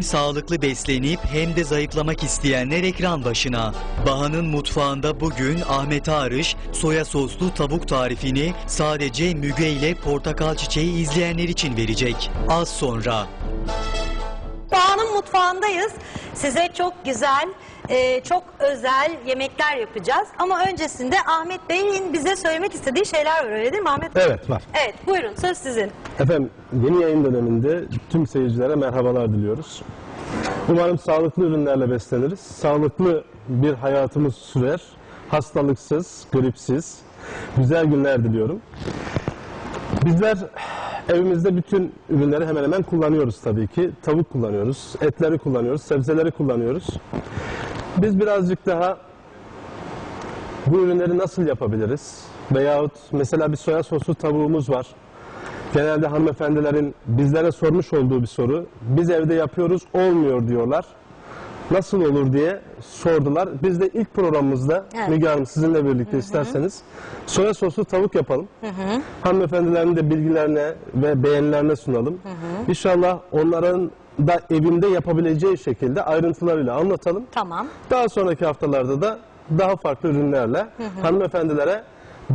Hem sağlıklı beslenip hem de zayıflamak isteyenler ekran başına. Baha'nın mutfağında bugün Ahmet Arış soya soslu tavuk tarifini sadece Müge ile portakal çiçeği izleyenler için verecek. Az sonra. Bağının mutfağındayız. Size çok güzel, e, çok özel yemekler yapacağız. Ama öncesinde Ahmet Bey'in bize söylemek istediği şeyler var öyle değil mi Ahmet Bey? Evet var. Evet buyurun söz sizin. Efendim yeni yayın döneminde tüm seyircilere merhabalar diliyoruz. Umarım sağlıklı ürünlerle besleniriz. Sağlıklı bir hayatımız sürer. Hastalıksız, gripsiz. Güzel günler diliyorum. Bizler evimizde bütün ürünleri hemen hemen kullanıyoruz tabii ki. Tavuk kullanıyoruz, etleri kullanıyoruz, sebzeleri kullanıyoruz. Biz birazcık daha bu ürünleri nasıl yapabiliriz? Veyahut mesela bir soya soslu tavuğumuz var. Genelde hanımefendilerin bizlere sormuş olduğu bir soru. Biz evde yapıyoruz, olmuyor diyorlar. Nasıl olur diye sordular. Biz de ilk programımızda Evet. Müge Hanım sizinle birlikte isterseniz soya soslu tavuk yapalım. Hanımefendilerin de bilgilerine ve beğenilerine sunalım. İnşallah onların da evinde yapabileceği şekilde ayrıntılarıyla anlatalım. Tamam. Daha sonraki haftalarda da daha farklı ürünlerle hanımefendilere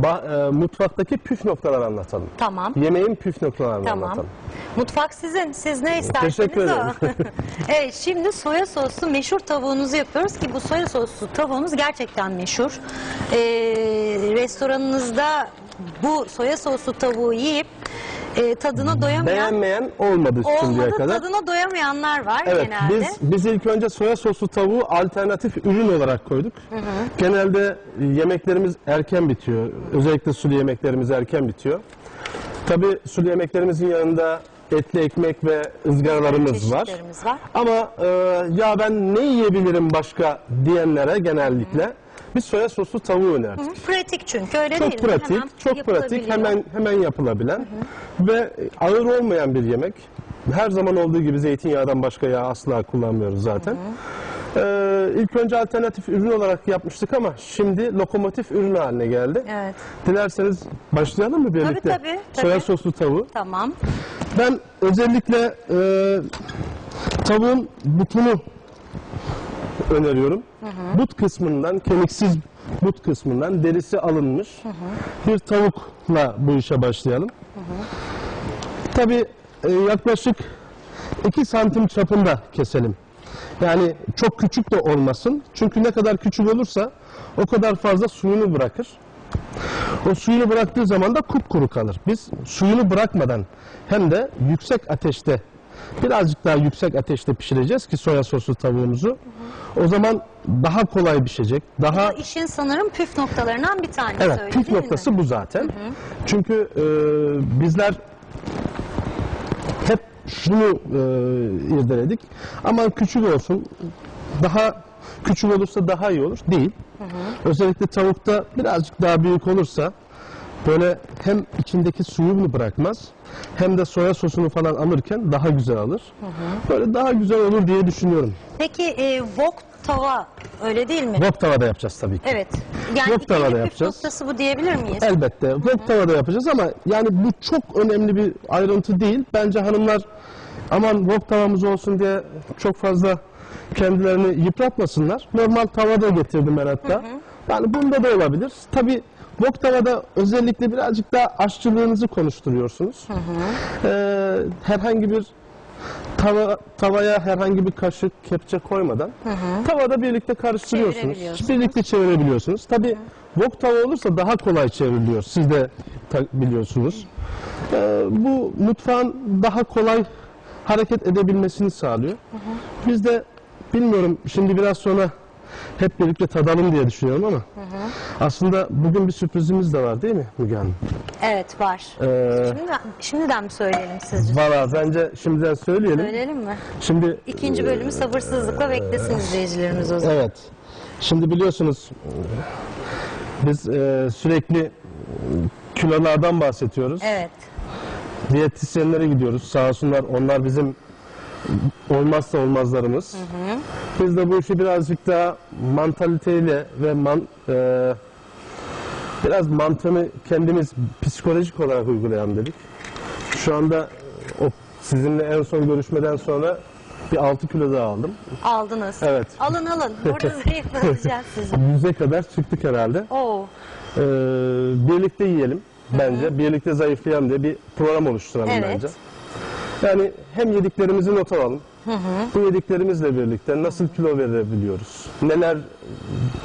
ba- e, mutfaktaki püf noktaları anlatalım. Tamam. Yemeğin püf noktalarını Tamam. anlatalım. Mutfak sizin. Siz ne isterseniz Teşekkür o. ederim. evet şimdi soya soslu meşhur tavuğunuzu yapıyoruz ki bu soya soslu tavuğunuz gerçekten meşhur. Ee, restoranınızda bu soya soslu tavuğu yiyip e, tadına doyamayan Beğenmeyen olmadı şimdiye olmadı kadar. tadına doyamayanlar var Evet, genelde. biz biz ilk önce soya soslu tavuğu alternatif ürün olarak koyduk. Genelde e, yemeklerimiz erken bitiyor. Özellikle sulu yemeklerimiz erken bitiyor. Tabii sulu yemeklerimizin yanında etli ekmek ve ızgaralarımız var. Çeşitlerimiz var. Ama e, ya ben ne yiyebilirim başka diyenlere genellikle biz soya soslu tavuğu önerdik. Hı, Pratik çünkü öyle Çok değil mi? pratik, Hemen çok pratik, hemen hemen yapılabilen ve ağır olmayan bir yemek. Her zaman olduğu gibi zeytinyağından başka yağ asla kullanmıyoruz zaten. Ee, ilk önce alternatif ürün olarak yapmıştık ama şimdi lokomotif ürün haline geldi. Evet. Dilerseniz başlayalım mı birlikte? tabii, tabii. Soya soslu tavuğu. Tamam. Ben özellikle e, tavuğun butunu öneriyorum. But kısmından, kemiksiz but kısmından derisi alınmış bir tavukla bu işe başlayalım. Tabii e, yaklaşık 2 santim çapında keselim. Yani çok küçük de olmasın. Çünkü ne kadar küçük olursa o kadar fazla suyunu bırakır. O suyunu bıraktığı zaman da kupkuru kalır. Biz suyunu bırakmadan hem de yüksek ateşte birazcık daha yüksek ateşte pişireceğiz ki soya soslu tavuğumuzu. O zaman daha kolay pişecek. Daha Bu işin sanırım püf noktalarından bir tanesi Evet, öyle püf değil mi? noktası bu zaten. Çünkü e, bizler hep şunu e, irdeledik. Aman küçük olsun, daha küçük olursa daha iyi olur. Değil. Özellikle tavukta birazcık daha büyük olursa böyle hem içindeki suyunu bırakmaz hem de soya sosunu falan alırken daha güzel alır. Böyle daha güzel olur diye düşünüyorum. Peki e, wok tava öyle değil mi? Wok tavada yapacağız tabii ki. Evet. Yani Wok tavada yapacağız. noktası bu diyebilir miyiz? Elbette. Wok tavada yapacağız ama yani bu çok önemli bir ayrıntı değil. Bence hanımlar aman wok tavamız olsun diye çok fazla kendilerini yıpratmasınlar. Normal tavada getirdim ben hatta. Yani bunda da olabilir. Tabii wok tavada özellikle birazcık daha aşçılığınızı konuşturuyorsunuz. Ee, herhangi bir tava, tavaya herhangi bir kaşık, kepçe koymadan tavada birlikte karıştırıyorsunuz. Birlikte çevirebiliyorsunuz. Tabii wok tava olursa daha kolay çevriliyor. Siz de biliyorsunuz. Ee, bu mutfağın daha kolay hareket edebilmesini sağlıyor. Biz de bilmiyorum şimdi biraz sonra hep birlikte tadalım diye düşünüyorum ama aslında bugün bir sürprizimiz de var değil mi Müge Hanım? Evet var. Ee, Şimdiden, şimdiden mi söyleyelim sizce? Valla bence şimdiden söyleyelim. Söyleyelim mi? Şimdi İkinci bölümü sabırsızlıkla beklesin izleyicilerimiz o zaman. Evet. Şimdi biliyorsunuz biz e, sürekli e, kilolardan bahsediyoruz. Evet. Diyetisyenlere gidiyoruz. Sağ olsunlar onlar bizim olmazsa olmazlarımız. Biz de bu işi birazcık daha mantaliteyle ve man, e, biraz mantığını kendimiz psikolojik olarak uygulayalım dedik. Şu anda o sizinle en son görüşmeden sonra bir 6 kilo daha aldım. Aldınız. Evet. Alın alın. Burada zayıf alacağız sizi. 100'e kadar çıktık herhalde. Oo. Ee, birlikte yiyelim bence. Birlikte zayıflayalım diye bir program oluşturalım Evet. bence. Yani hem yediklerimizi not alalım. Bu yediklerimizle birlikte nasıl kilo verebiliyoruz? Neler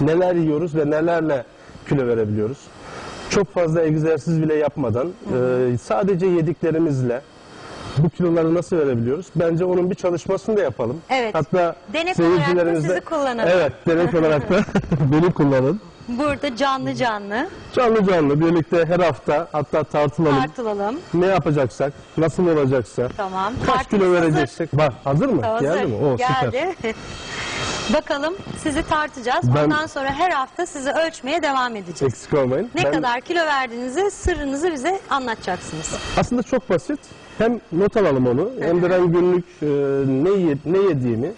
neler yiyoruz ve nelerle kilo verebiliyoruz? Çok fazla egzersiz bile yapmadan e, sadece yediklerimizle bu kiloları nasıl verebiliyoruz? Bence onun bir çalışmasını da yapalım. Evet. Hatta Denek olarak da sizi kullanalım. Evet, denek olarak da beni kullanın. Burada canlı canlı Canlı canlı birlikte her hafta hatta tartılalım. tartılalım. ne yapacaksak, nasıl olacaksa, Tamam. kaç kilo hazır. vereceksek. Bak hazır mı? Hazır. Geldi mi? O süper. Geldi. Bakalım sizi tartacağız. Ben- Ondan sonra her hafta sizi ölçmeye devam edeceğiz. Eksik olmayın. Ne Ben- kadar kilo verdiğinizi, sırrınızı bize anlatacaksınız. Aslında çok basit. Hem not alalım onu, hem de ben günlük e, ne, ye- ne yediğimi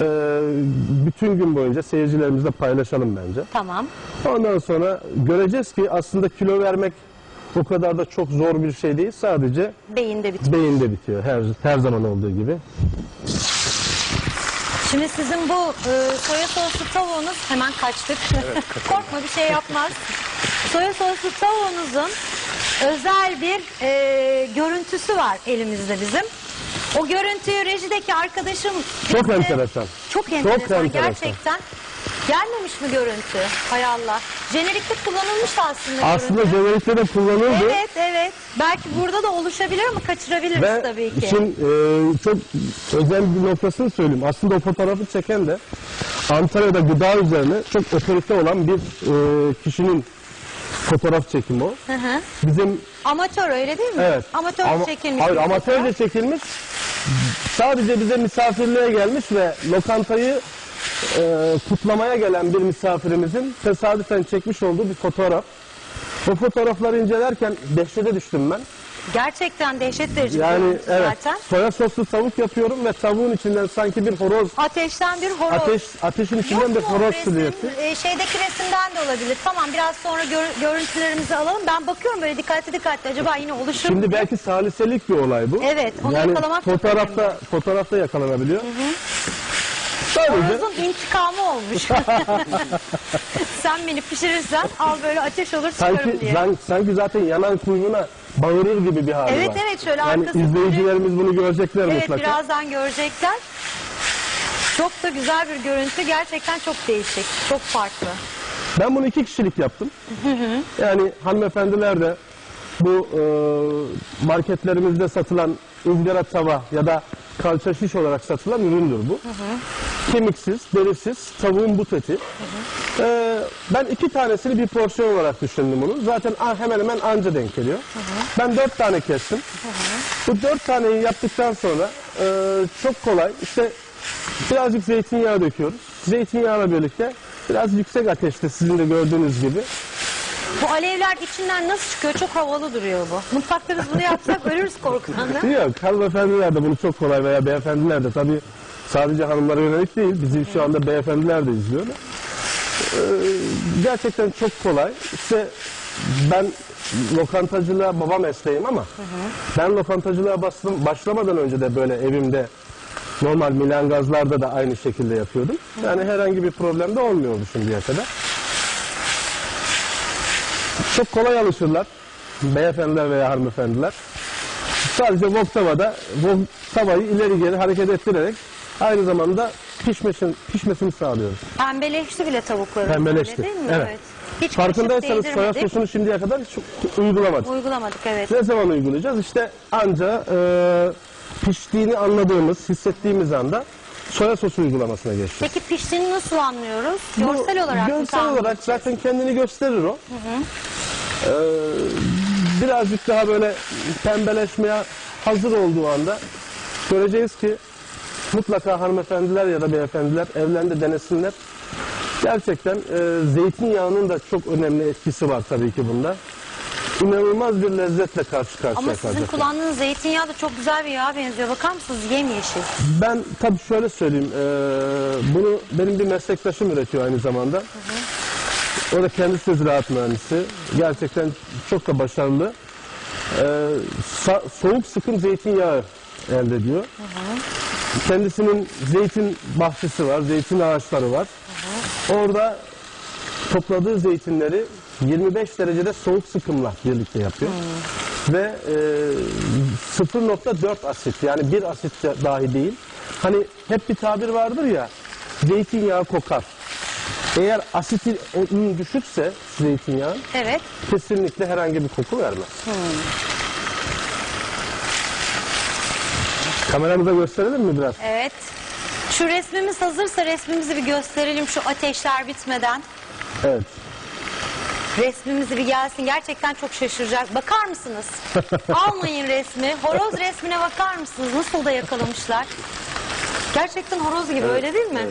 e, bütün gün boyunca seyircilerimizle paylaşalım bence. Tamam. Ondan sonra göreceğiz ki aslında kilo vermek o kadar da çok zor bir şey değil. Sadece Beyinde bitiyor. beyinde bitiyor her her zaman olduğu gibi. Şimdi sizin bu e, soya soslu tavuğunuz hemen kaçtık. Korkma bir şey yapmaz. Soya soslu tavuğunuzun özel bir e, görüntüsü var elimizde bizim. O görüntüyü rejideki arkadaşım Çok bize- enteresan. Çok enteresan, enteresan. gerçekten. Gelmemiş mi görüntü? Hay Allah. Jenerikte kullanılmış aslında, Aslında görüntü. jenerikte de kullanıldı. Evet evet. Belki burada da oluşabilir ama kaçırabiliriz Ve tabii ki. işin e, çok özel bir noktasını söyleyeyim. Aslında o fotoğrafı çeken de Antalya'da gıda üzerine çok otorite olan bir e, kişinin fotoğraf çekimi o. Hı hı. Bizim Amatör öyle değil mi? evet. Amatör Ama- çekilmiş. Hayır bir amatörce fotoğraf. çekilmiş. Sadece bize misafirliğe gelmiş ve lokantayı e, kutlamaya gelen bir misafirimizin tesadüfen çekmiş olduğu bir fotoğraf. O fotoğrafları incelerken dehşete düştüm ben. Gerçekten dehşet verici Yani evet zaten. soya soslu tavuk yapıyorum ve tavuğun içinden sanki bir horoz Ateşten bir horoz. ateş ateşin içinden Yok bir mu horoz resim? silüeti. Ee, şeydeki resimden de olabilir. Tamam biraz sonra gör- görüntülerimizi alalım. Ben bakıyorum böyle dikkatli dikkatli. Acaba yine oluşur mu? Şimdi belki saliselik bir olay bu. Evet, onu yani yakalamak çok fotoğrafta fotoğrafta yakalanabiliyor. Sadece Horozun intikamı olmuş. Sen beni pişirirsen al böyle ateş olur çıkarım sanki diye. zan- sanki zaten yanan kuyruğuna bağırır gibi bir hali Evet, var. evet, şöyle yani arkası izleyicilerimiz bunu görecekler Evet mutlaka. birazdan görecekler. Çok da güzel bir görüntü. Gerçekten çok değişik. Çok farklı. Ben bunu iki kişilik yaptım. Yani hanımefendiler de bu e, marketlerimizde satılan ızgara tava ya da kalça şiş olarak satılan üründür bu. Kemiksiz, derisiz, tavuğun but eti. E, ben iki tanesini bir porsiyon olarak düşündüm bunu. Zaten hemen hemen anca denk geliyor. Ben dört tane kestim. Bu dört taneyi yaptıktan sonra e, çok kolay. İşte birazcık zeytinyağı döküyoruz. Zeytinyağıyla birlikte biraz yüksek ateşte sizin de gördüğünüz gibi. Bu alevler içinden nasıl çıkıyor? Çok havalı duruyor bu. Mutfakta biz bunu yapsak ölürüz korkudan. da. Yok hanımefendiler de bunu çok kolay veya beyefendiler de tabii sadece hanımlara yönelik değil. Bizi şu anda beyefendiler de izliyor. Ee, gerçekten çok kolay. İşte ben lokantacılığa baba mesleğim ama ben lokantacılığa bastım, başlamadan önce de böyle evimde normal Milan gazlarda da aynı şekilde yapıyordum. Yani herhangi bir problem de olmuyordu şimdiye kadar. Çok kolay alışırlar. Beyefendiler veya hanımefendiler. Sadece wok tavada wok tavayı ileri geri hareket ettirerek aynı zamanda pişmesini, pişmesini sağlıyoruz. Pembeleşti bile tavukları. Pembeleşti, Değil mi? evet. Hiç Farkındaysanız soya değdirmedik. sosunu şimdiye kadar hiç uygulamadık. Uygulamadık evet. Ne zaman uygulayacağız? İşte anca e, piştiğini anladığımız, hissettiğimiz anda soya sosu uygulamasına geçeceğiz. Peki piştiğini nasıl anlıyoruz? Görsel olarak mı Görsel tahmin olarak edeceğiz? zaten kendini gösterir o. Ee, birazcık daha böyle pembeleşmeye hazır olduğu anda göreceğiz ki mutlaka hanımefendiler ya da beyefendiler evlerinde denesinler. Gerçekten e, zeytinyağının da çok önemli etkisi var tabii ki bunda. İnanılmaz bir lezzetle karşı karşıya Ama sizin kalacaklar. kullandığınız zeytinyağı da çok güzel bir yağa benziyor. Bakar mısınız? Yemyeşil. Ben tabii şöyle söyleyeyim. eee, bunu benim bir meslektaşım üretiyor aynı zamanda. O da kendisi de ziraat mühendisi. Gerçekten çok da başarılı. Eee, sa- soğuk sıkım zeytinyağı elde ediyor. Kendisinin zeytin bahçesi var, zeytin ağaçları var. Orada topladığı zeytinleri 25 derecede soğuk sıkımla birlikte yapıyor. Ve e, 0.4 asit yani bir asit dahi değil. Hani hep bir tabir vardır ya zeytinyağı kokar. Eğer asiti düşükse zeytinyağı Evet. kesinlikle herhangi bir koku vermez. Kameramıza gösterelim mi biraz? Evet. Şu resmimiz hazırsa resmimizi bir gösterelim şu ateşler bitmeden. Evet. Resmimizi bir gelsin. Gerçekten çok şaşıracak. Bakar mısınız? Almayın resmi. Horoz resmine bakar mısınız? Nasıl da yakalamışlar. Gerçekten horoz gibi öyle değil mi?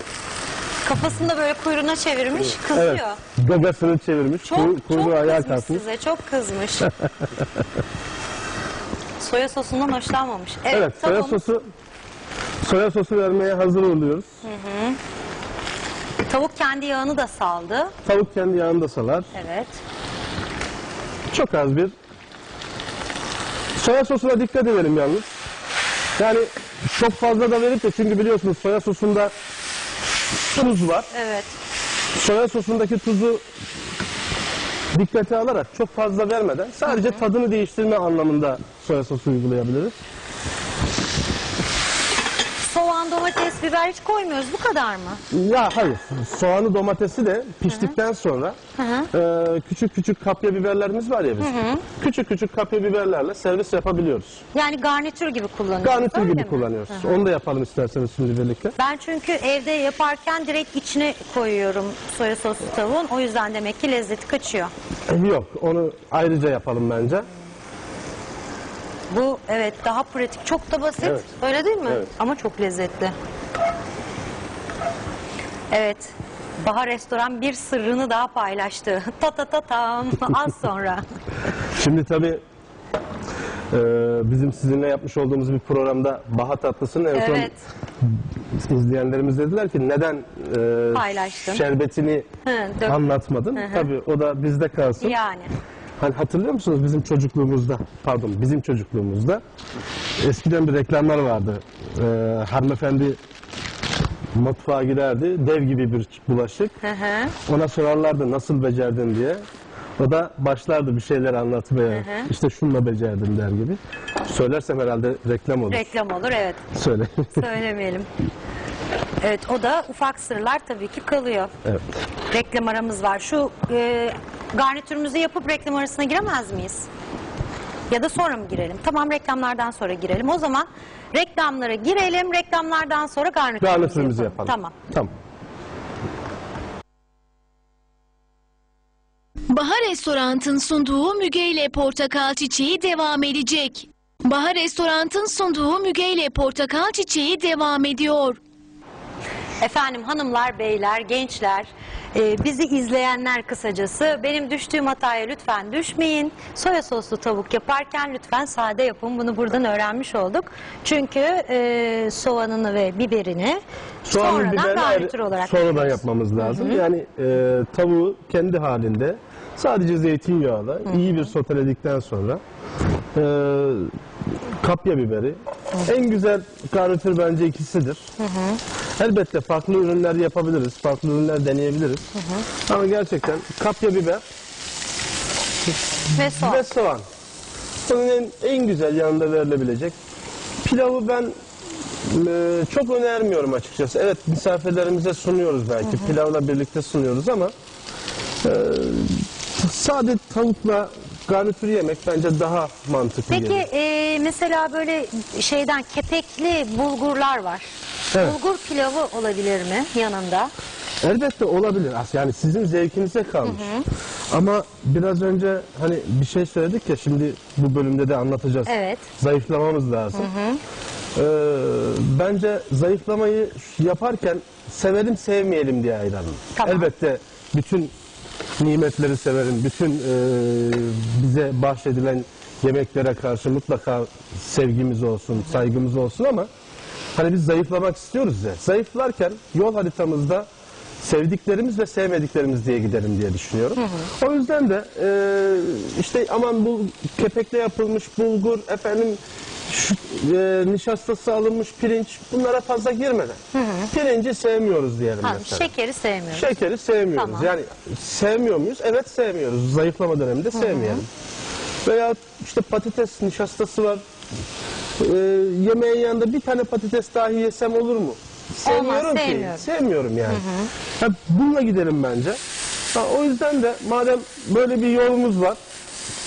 Kafasını da böyle kuyruğuna çevirmiş, kızıyor. Evet. Gagasını çevirmiş. Çok kuy- kuyruğu çok ayağa kızmış kalkmış. size, çok kızmış. Soya sosundan hoşlanmamış. Evet, Evet, soya tavuğumuz- sosu soya sosu vermeye hazır oluyoruz. Tavuk kendi yağını da saldı. Tavuk kendi yağında salar. Evet. Çok az bir soya sosuna dikkat edelim yalnız. Yani çok fazla da verip de çünkü biliyorsunuz soya sosunda tuz var. Evet. Soya sosundaki tuzu dikkate alarak çok fazla vermeden sadece tadını değiştirme anlamında soya sosu uygulayabiliriz. Soğan, domates, biber hiç koymuyoruz. Bu kadar mı? Ya hayır. Soğanı domatesi de piştikten sonra e, küçük küçük kapya biberlerimiz var ya biz. Küçük küçük kapya biberlerle servis yapabiliyoruz. Yani garnitür gibi kullanıyoruz. Garnitür öyle gibi mi? kullanıyoruz. Onu da yapalım isterseniz şimdi birlikte. Ben çünkü evde yaparken direkt içine koyuyorum soya soslu tavuğun. O yüzden demek ki lezzeti kaçıyor. Yok onu ayrıca yapalım bence. Bu evet daha pratik. Çok da basit. Evet. Öyle değil mi? Evet. Ama çok lezzetli. Evet. Bahar Restoran bir sırrını daha paylaştı. Ta ta ta tam. Az sonra. Şimdi tabii e, bizim sizinle yapmış olduğumuz bir programda Baha Tatlısı'nın en son Evet. izleyenlerimiz dediler ki neden e, Paylaştın. şerbetini Hı, dök. anlatmadın? Tabii o da bizde kalsın. Yani. Hani hatırlıyor musunuz bizim çocukluğumuzda, pardon bizim çocukluğumuzda eskiden bir reklamlar vardı. Ee, hanımefendi mutfağa giderdi, dev gibi bir bulaşık. Hı hı. Ona sorarlardı nasıl becerdin diye. O da başlardı bir şeyler anlatmaya. İşte şunla becerdim der gibi. Söylersem herhalde reklam olur. Reklam olur evet. Söyle. Söylemeyelim. Evet o da ufak sırlar tabii ki kalıyor. evet. Reklam aramız var. Şu e, garnitürümüzü yapıp reklam arasına giremez miyiz? Ya da sonra mı girelim? Tamam reklamlardan sonra girelim. O zaman reklamlara girelim. Reklamlardan sonra garnitürümüzü, Garnitürümüzü yapalım. yapalım. Tamam. Tamam. Bahar Restorant'ın sunduğu Müge ile Portakal Çiçeği devam edecek. Bahar Restorant'ın sunduğu Müge ile Portakal Çiçeği devam ediyor. Efendim hanımlar, beyler, gençler, e, bizi izleyenler kısacası benim düştüğüm hataya lütfen düşmeyin. Soya soslu tavuk yaparken lütfen sade yapın. Bunu buradan öğrenmiş olduk. Çünkü e, soğanını ve biberini Soğanın sonradan garnitür olarak sonradan yapıyoruz. yapmamız lazım. Yani e, tavuğu kendi halinde sadece zeytinyağıyla iyi bir soteledikten sonra e, kapya biberi en güzel garnitür bence ikisidir. Elbette farklı ürünler yapabiliriz, farklı ürünler deneyebiliriz. Ama gerçekten kapya biber Ve soğan. ve soğan. Bunun en, en güzel yanında verilebilecek. Pilavı ben e, çok önermiyorum açıkçası. Evet misafirlerimize sunuyoruz belki. Pilavla birlikte sunuyoruz ama e, sade tavukla garnitür yemek bence daha mantıklı Peki e, mesela böyle şeyden kepekli bulgurlar var. Evet. Bulgur pilavı olabilir mi yanında? Elbette olabilir. As- Yani sizin zevkinize kalmış. Ama biraz önce hani bir şey söyledik ya şimdi bu bölümde de anlatacağız. Evet. Zayıflamamız lazım. Ee, bence zayıflamayı yaparken sevelim sevmeyelim diye ayıralım. Tamam. Elbette bütün nimetleri severim. Bütün e, bize bahşedilen yemeklere karşı mutlaka sevgimiz olsun, saygımız olsun ama hani biz zayıflamak istiyoruz ya. Zayıflarken yol haritamızda sevdiklerimiz ve sevmediklerimiz diye gidelim diye düşünüyorum. O yüzden de e, işte aman bu kepekle yapılmış bulgur efendim şu, e, nişastası alınmış pirinç bunlara fazla girmeden. Pirinci sevmiyoruz diyelim Ha, mesela. şekeri sevmiyorum. Şekeri sevmiyoruz. Tamam. Yani sevmiyor muyuz? Evet sevmiyoruz. Zayıflama döneminde sevmeyelim. Veya işte patates nişastası var. Ee, yemeğin yanında bir tane patates dahi yesem olur mu? Sevmiyorum ki. sevmiyorum. Sevmiyorum yani. Ha, bununla gidelim bence. Ha, o yüzden de madem böyle bir yolumuz var.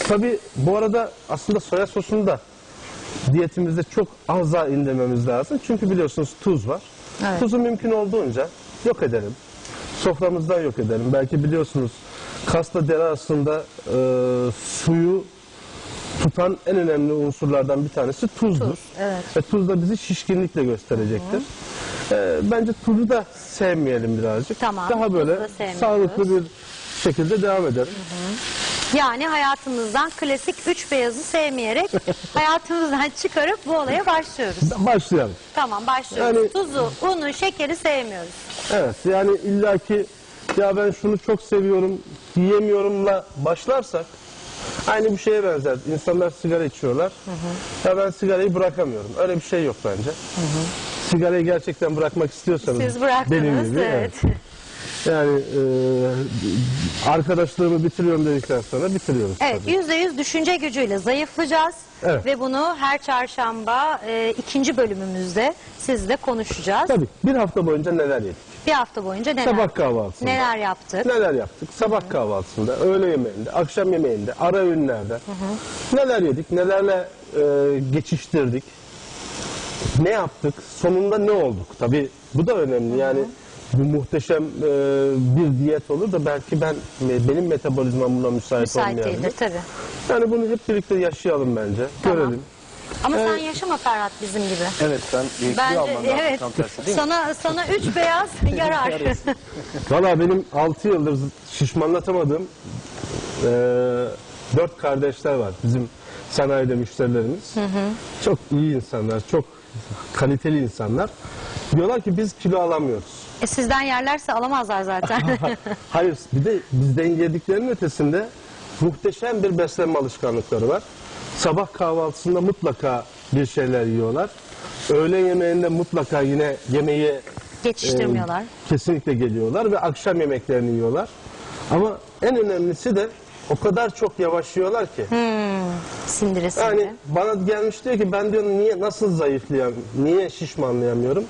Tabi bu arada aslında soya sosunu da diyetimizde çok aza indirmemiz lazım. Çünkü biliyorsunuz tuz var. Evet. Tuzu mümkün olduğunca yok edelim. Soframızdan yok edelim. Belki biliyorsunuz kasla deri arasında e, suyu tutan en önemli unsurlardan bir tanesi tuzdur. evet. Ve tuz da bizi şişkinlikle gösterecektir. E, bence tuzu da sevmeyelim birazcık. Tamam, Daha böyle sağlıklı bir şekilde devam edelim. Yani hayatımızdan klasik üç beyazı sevmeyerek hayatımızdan çıkarıp bu olaya başlıyoruz. Başlayalım. Tamam başlıyoruz. Yani- Tuzu, unu, şekeri sevmiyoruz. Evet yani illaki ya ben şunu çok seviyorum yiyemiyorumla başlarsak aynı bir şeye benzer. İnsanlar sigara içiyorlar. Ya ben sigarayı bırakamıyorum. Öyle bir şey yok bence. Sigarayı gerçekten bırakmak istiyorsanız Siz bıraktınız. benim gibi, evet. Yani e, arkadaşlığımı bitiriyorum dedikten sonra bitiriyoruz. Evet, tabii. yüzde yüz düşünce gücüyle zayıflayacağız. Evet. Ve bunu her çarşamba e, ikinci bölümümüzde sizle konuşacağız. Tabii bir hafta boyunca neler yedik? Bir hafta boyunca neler, Sabah kahvaltısında. neler yaptık? Neler yaptık? Sabah kahvaltısında, öğle yemeğinde, akşam yemeğinde, ara öğünlerde neler yedik, nelerle e, geçiştirdik, ne yaptık, sonunda ne olduk? Tabii bu da önemli yani bu muhteşem e, bir diyet olur da belki ben benim metabolizmam buna müsait, Müsait olmayabilir. değildir tabii. Yani bunu hep birlikte yaşayalım bence, Tamam. görelim. Ama sen yaşama Ferhat bizim gibi. Evet sen Bence alman evet. tam tersi değil mi? Sana sana üç beyaz yarar. Valla benim 6 yıldır şişmanlatamadığım e, dört kardeşler var. Bizim sanayide müşterilerimiz. Çok iyi insanlar, çok kaliteli insanlar. Diyorlar ki biz kilo alamıyoruz. E, sizden yerlerse alamazlar zaten. Hayır, bir de bizden yediklerinin ötesinde muhteşem bir beslenme alışkanlıkları var. Sabah kahvaltısında mutlaka bir şeyler yiyorlar. Öğle yemeğinde mutlaka yine yemeği Geçiştirmiyorlar. e, kesinlikle geliyorlar ve akşam yemeklerini yiyorlar. Ama en önemlisi de o kadar çok yavaş yiyorlar ki. Sindirisinde. Yani bana gelmiş diyor ki ben diyor niye nasıl zayıflayam, niye şişmanlayamıyorum?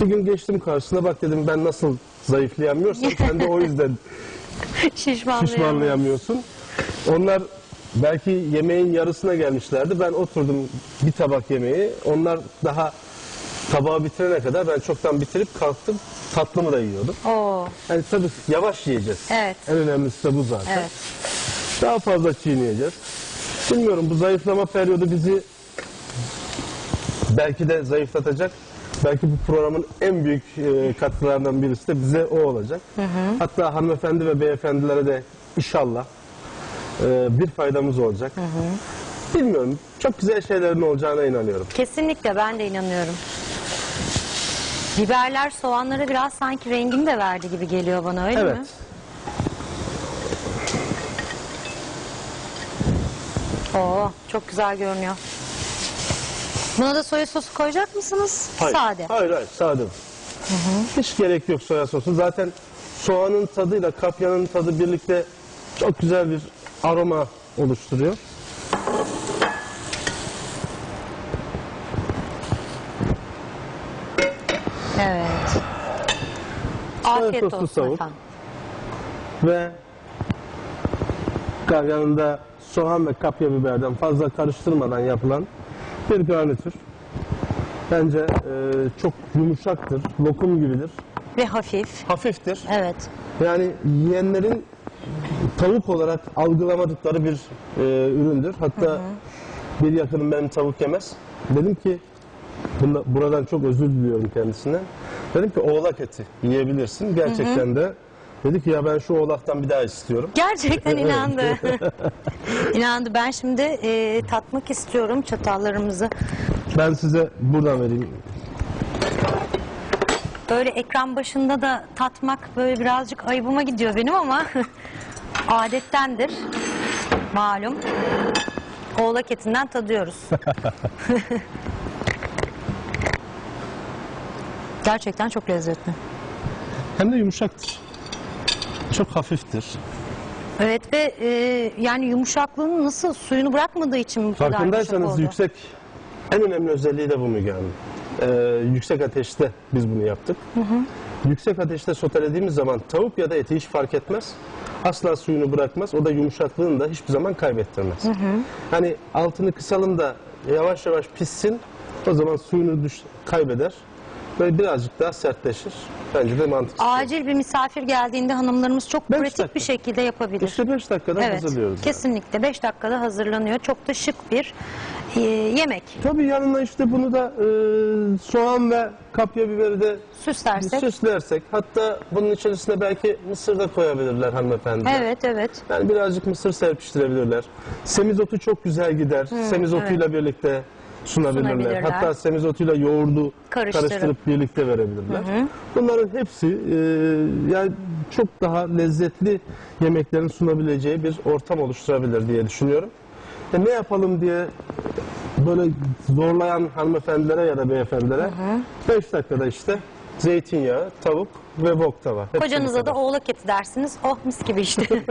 Bir gün geçtim karşısına bak dedim ben nasıl zayıflayamıyorsam sen de o yüzden Şişmanlayamıyor. şişmanlayamıyorsun. Onlar belki yemeğin yarısına gelmişlerdi. Ben oturdum bir tabak yemeği. Onlar daha tabağı bitirene kadar ben çoktan bitirip kalktım. Tatlımı da yiyordum. Oo, Yani tabii yavaş yiyeceğiz. Evet. En önemlisi de bu zaten. evet. Daha fazla çiğneyeceğiz. Bilmiyorum bu zayıflama periyodu bizi belki de zayıflatacak. Belki bu programın en büyük e, katkılarından birisi de bize o olacak. Hatta hanımefendi ve beyefendilere de inşallah e, bir faydamız olacak. Bilmiyorum. Çok güzel şeylerin olacağına inanıyorum. Kesinlikle ben de inanıyorum. Biberler soğanlara biraz sanki rengini de verdi gibi geliyor bana öyle Evet. mi? Oo, çok güzel görünüyor. Buna da soya sosu koyacak mısınız? Sade. Hayır hayır sade. Hiç gerek yok soya sosu. Zaten soğanın tadıyla kapyanın tadı birlikte çok güzel bir aroma oluşturuyor. Evet. Afiyet olsun tavuk. efendim. Ve yanında soğan ve kapya biberden fazla karıştırmadan yapılan bir garnitür. Bence e, çok yumuşaktır, lokum gibidir, Ve hafif. hafiftir. Evet. Yani yiyenlerin tavuk olarak algılamadıkları bir e, üründür. Hatta bir yakınım benim tavuk yemez. Dedim ki bunda, buradan çok özür diliyorum kendisinden. Dedim ki oğlak eti yiyebilirsin. Gerçekten de dedi ki ya ben şu oğlaktan bir daha istiyorum. Gerçekten inandı. inandı. Ben şimdi e, tatmak istiyorum çatallarımızı. Ben size buradan vereyim. Böyle ekran başında da tatmak böyle birazcık ayıbıma gidiyor benim ama adettendir. Malum. Oğlak etinden tadıyoruz. Gerçekten çok lezzetli. Hem de yumuşaktır. Çok hafiftir. Evet ve e, yani yumuşaklığının nasıl suyunu bırakmadığı için bu kadar yumuşak Farkındaysanız oldu. yüksek en önemli özelliği de bu Müge Hanım. Ee, yüksek ateşte biz bunu yaptık. Yüksek ateşte sotelediğimiz zaman tavuk ya da eti hiç fark etmez. Asla suyunu bırakmaz. O da yumuşaklığını da hiçbir zaman kaybettirmez. Hani altını kısalım da yavaş yavaş pişsin. O zaman suyunu düş, kaybeder. Böyle birazcık daha sertleşir. Bence de mantıklı. Acil bir misafir geldiğinde hanımlarımız çok Beş pratik dakika. bir şekilde yapabilir. İşte 5 dakikada evet, hazırlıyoruz. yani. kesinlikle 5 dakikada hazırlanıyor. Çok da şık bir e, yemek. Tabii yanına işte bunu da e, soğan ve kapya biberi de Süslersek. süslersek hatta bunun içerisine belki mısır da koyabilirler hanımefendiler. Evet, evet. Yani birazcık mısır serpiştirebilirler. Semizotu çok güzel gider. Semizotuyla birlikte sunabilirler. Sunabilirler. Hatta semizotuyla yoğurdu Karıştırıp. karıştırıp birlikte verebilirler. Bunların hepsi e, yani çok daha lezzetli yemeklerin sunabileceği bir ortam oluşturabilir diye düşünüyorum. E, ne yapalım diye böyle zorlayan hanımefendilere ya da beyefendilere 5 dakikada işte zeytinyağı, tavuk ve wok tava. Hepsi bu Kocanıza da oğlak eti dersiniz. Oh mis gibi işte.